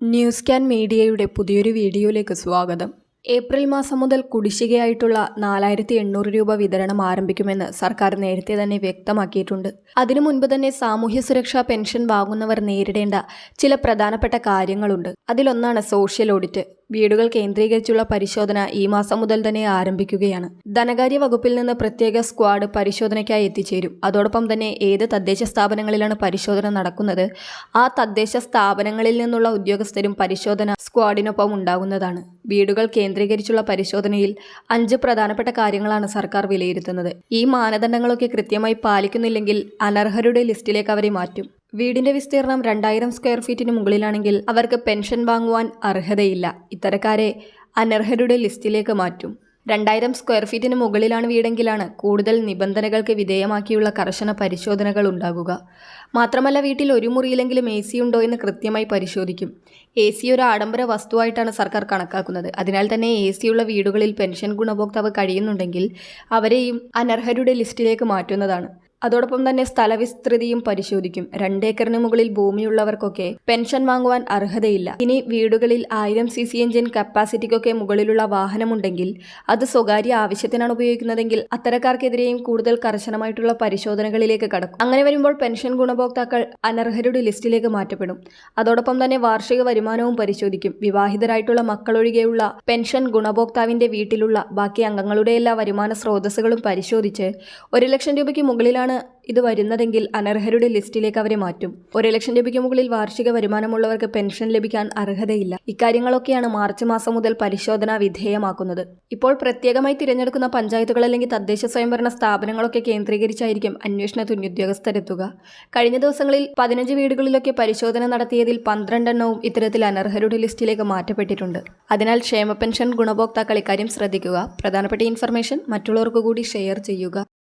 News can മീഡിയയുടെ പുതിയൊരു വീഡിയോയിലേക്ക് സ്വാഗതം. ഏപ്രിൽ മാസം മുതൽ കുടിശ്ശികയായിട്ടുള്ള നാലായിരത്തി എണ്ണൂറ് രൂപ വിതരണം ആരംഭിക്കുമെന്ന് സർക്കാർ നേരത്തെ തന്നെ വ്യക്തമാക്കിയിട്ടുണ്ട്. അതിനു മുൻപ് തന്നെ സാമൂഹ്യ സുരക്ഷാ പെൻഷൻ വാങ്ങുന്നവർ നേരിടേണ്ട ചില പ്രധാനപ്പെട്ട കാര്യങ്ങളുണ്ട്. അതിലൊന്നാണ് സോഷ്യൽ ഓഡിറ്റ്. വീടുകൾ കേന്ദ്രീകരിച്ചുള്ള പരിശോധന ഈ മാസം മുതൽ തന്നെ ആരംഭിക്കുകയാണ്. ധനകാര്യ വകുപ്പിൽ നിന്ന് പ്രത്യേക സ്ക്വാഡ് പരിശോധനയ്ക്കായി എത്തിച്ചേരും. അതോടൊപ്പം തന്നെ ഏത് തദ്ദേശ സ്ഥാപനങ്ങളിലാണ് പരിശോധന നടക്കുന്നത് ആ തദ്ദേശ സ്ഥാപനങ്ങളിൽ നിന്നുള്ള ഉദ്യോഗസ്ഥരും പരിശോധന സ്ക്വാഡിനൊപ്പം ഉണ്ടാകുന്നതാണ്. വീടുകൾ കേന്ദ്രീകരിച്ചുള്ള പരിശോധനയിൽ അഞ്ച് പ്രധാനപ്പെട്ട കാര്യങ്ങളാണ് സർക്കാർ വിലയിരുത്തുന്നത്. ഈ മാനദണ്ഡങ്ങളൊക്കെ കൃത്യമായി പാലിക്കുന്നില്ലെങ്കിൽ അനർഹരുടെ ലിസ്റ്റിലേക്ക് അവരെ മാറ്റും. വീടിന്റെ വിസ്തീർണം രണ്ടായിരം സ്ക്വയർ ഫീറ്റിന് മുകളിലാണെങ്കിൽ അവർക്ക് പെൻഷൻ വാങ്ങുവാൻ അർഹതയില്ല. ഇത്തരക്കാരെ അനർഹരുടെ ലിസ്റ്റിലേക്ക് മാറ്റും. രണ്ടായിരം സ്ക്വയർ ഫീറ്റിന് മുകളിലാണ് വീടെങ്കിലാണ് കൂടുതൽ നിബന്ധനകൾക്ക് വിധേയമാക്കിയുള്ള കർശന പരിശോധനകൾ ഉണ്ടാകുക. മാത്രമല്ല വീട്ടിൽ ഒരു മുറിയില്ലെങ്കിലും എ സി ഉണ്ടോ എന്ന് കൃത്യമായി പരിശോധിക്കും. എ സി ഒരു ആഡംബര വസ്തുവായിട്ടാണ് സർക്കാർ കണക്കാക്കുന്നത്. അതിനാൽ തന്നെ എ സിയുള്ള വീടുകളിൽ പെൻഷൻ ഗുണഭോക്താവ് കഴിയുന്നുണ്ടെങ്കിൽ അവരെയും അനർഹരുടെ ലിസ്റ്റിലേക്ക് മാറ്റുന്നതാണ്. അതോടൊപ്പം തന്നെ സ്ഥലവിസ്തൃതിയും പരിശോധിക്കും. രണ്ടേക്കറിന് മുകളിൽ ഭൂമിയുള്ളവർക്കൊക്കെ പെൻഷൻ വാങ്ങുവാൻ അർഹതയില്ല. ഇനി വീടുകളിൽ ആയിരം സി സി എഞ്ചിൻ കപ്പാസിറ്റിക്കൊക്കെ മുകളിലുള്ള വാഹനമുണ്ടെങ്കിൽ അത് സ്വകാര്യ ആവശ്യത്തിനാണ് ഉപയോഗിക്കുന്നതെങ്കിൽ അത്തരക്കാർക്കെതിരെയും കൂടുതൽ കർശനമായിട്ടുള്ള പരിശോധനകളിലേക്ക് കടക്കും. അങ്ങനെ വരുമ്പോൾ പെൻഷൻ ഗുണഭോക്താക്കൾ അനർഹരുടെ ലിസ്റ്റിലേക്ക് മാറ്റപ്പെടും. അതോടൊപ്പം തന്നെ വാർഷിക വരുമാനവും പരിശോധിക്കും. വിവാഹിതരായിട്ടുള്ള മക്കളൊഴികെയുള്ള പെൻഷൻ ഗുണഭോക്താവിന്റെ വീട്ടിലുള്ള ബാക്കി അംഗങ്ങളുടെ എല്ലാ വരുമാന സ്രോതസ്സുകളും പരിശോധിച്ച് ഒരു ലക്ഷം രൂപയ്ക്ക് മുകളിലാണ് ഇത് വരുന്നതെങ്കിൽ അനർഹരുടെ ലിസ്റ്റിലേക്ക് അവരെ മാറ്റും. ഒരു ലക്ഷം രൂപയ്ക്ക് മുകളിൽ വാർഷിക വരുമാനമുള്ളവർക്ക് പെൻഷൻ ലഭിക്കാൻ അർഹതയില്ല. ഇക്കാര്യങ്ങളൊക്കെയാണ് മാർച്ച് മാസം മുതൽ പരിശോധന വിധേയമാക്കുന്നത്. ഇപ്പോൾ പ്രത്യേകമായി തിരഞ്ഞെടുക്കുന്ന പഞ്ചായത്തുകൾ അല്ലെങ്കിൽ തദ്ദേശ സ്വയംഭരണ സ്ഥാപനങ്ങളൊക്കെ കേന്ദ്രീകരിച്ചായിരിക്കും അന്വേഷണത്തിന് ഉദ്യോഗസ്ഥരെത്തുക കഴിഞ്ഞ ദിവസങ്ങളിൽ പതിനഞ്ച് വീടുകളിലൊക്കെ പരിശോധന നടത്തിയതിൽ പന്ത്രണ്ടെണ്ണവും ഇത്തരത്തിൽ അനർഹരുടെ ലിസ്റ്റിലേക്ക് മാറ്റപ്പെട്ടിട്ടുണ്ട്. അതിനാൽ ക്ഷേമ പെൻഷൻ ഗുണഭോക്താക്കൾ ഇക്കാര്യം ശ്രദ്ധിക്കുക. പ്രധാനപ്പെട്ട ഇൻഫർമേഷൻ മറ്റുള്ളവർക്ക് കൂടി ഷെയർ ചെയ്യുക.